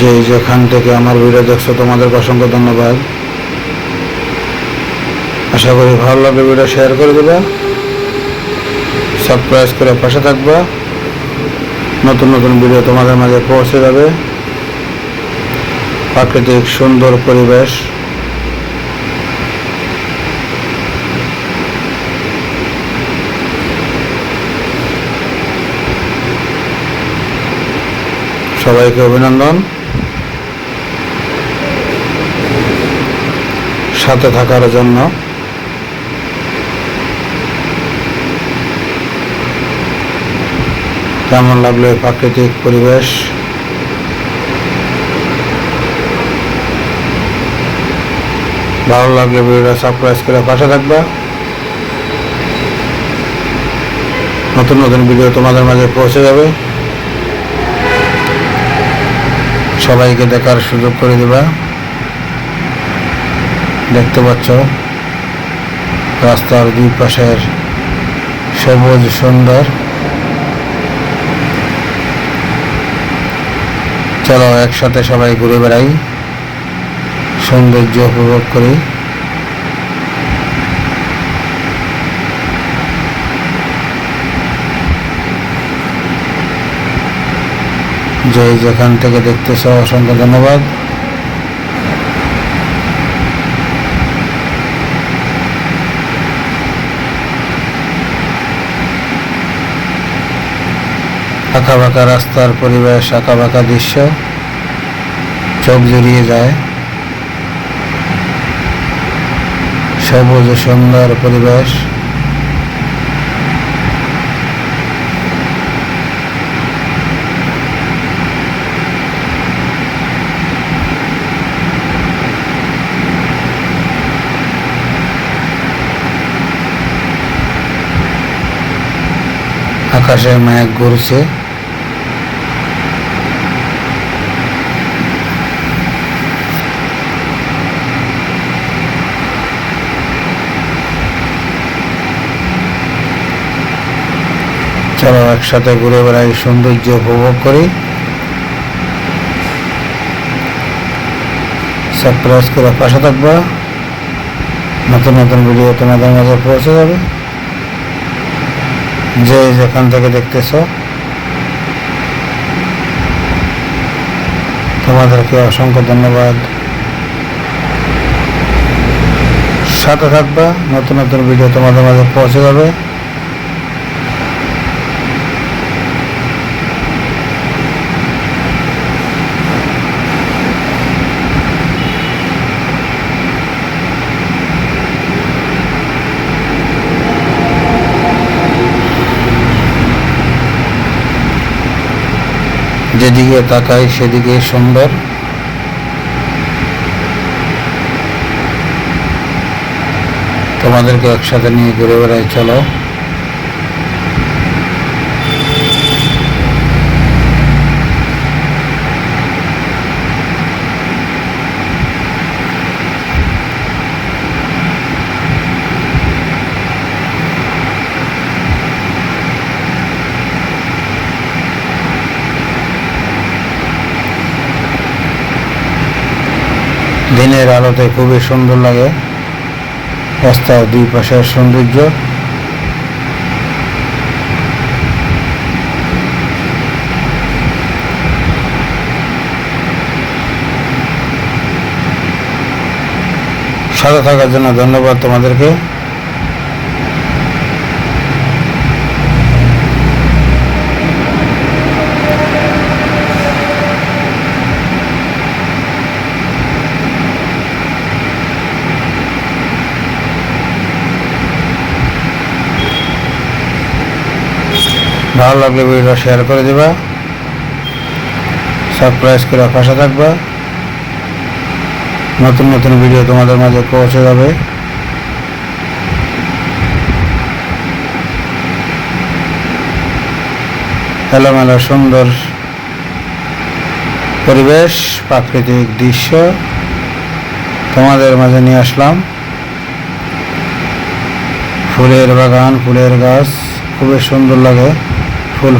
যে যেখান থেকে আমার ভিডিও দেখছ, তোমাদের অসংখ্য ধন্যবাদ। আশা করি ভালো লাগলে ভিডিও শেয়ার করে দেবা, সাবস্ক্রাইব করে পাশে থাকবা। নতুন নতুন ভিডিও তোমাদের মাঝে পৌঁছে যাবে। প্রাকৃতিক সুন্দর পরিবেশ। সবাইকে অভিনন্দন। সাথে থাকার জন্য। কেমন লাগল প্রাকৃতিক পরিবেশ? ভালো লাগলে ভিডিওটা সাবস্ক্রাইব করে পাশে থাকবা। নতুন নতুন ভিডিও তোমাদের মাঝে পৌঁছে যাবে। সবাইকে দেখার সুযোগ করে দেবা। দেখতে পাচ্ছ? রাস্তার দুই পাশের সবুজ সুন্দর চলো একসাথে সবাই ঘুরে বেড়াই, সৌন্দর্য উপভোগ করি। যে যেখান থেকে দেখতেছ, অসংখ্য ধন্যবাদ। আঁকা বাঁকা রাস্তার পরিবেশ আঁকা বাঁকা দৃশ্য, চোখ জুড়িয়ে যায়। সবুজ সুন্দর পরিবেশ। আকাশে মেঘ ঘুরছে চলো একসাথে ঘুরে বেড়াই, সৌন্দর্য উপভোগ করি। সাবস্ক্রাইব করে পাশে থাকবা। নতুন নতুন ভিডিও তোমাদের মাঝে পৌঁছে যাবে। যে যেখান থেকে দেখতেছ। তোমাদেরকে অসংখ্য ধন্যবাদ। সাথে থাকবা, নতুন নতুন ভিডিও তোমাদের মাঝে পৌঁছে যাবে। যেদিকে তাকায় সেদিকে সুন্দর। তোমাদেরকে একসাথে নিয়ে ঘুরে বেড়ায় চলো। দিনের আলোতে খুবই সুন্দর লাগে। রাস্তার দুই পাশের সৌন্দর্য। সাথে থাকার জন্য ধন্যবাদ তোমাদেরকে। ভালো লাগলে ভিডিওটা শেয়ার করে দেবা সাবস্ক্রাইব করে পাশে থাকবা। নতুন নতুন ভিডিও তোমাদের মাঝে পৌঁছে যাবে। এলোমেলো সুন্দর পরিবেশ, প্রাকৃতিক দৃশ্য তোমাদের মাঝে নিয়ে আসলাম। ফুলের বাগান, ফুলের গাছ, খুবই সুন্দর লাগে। Bueno.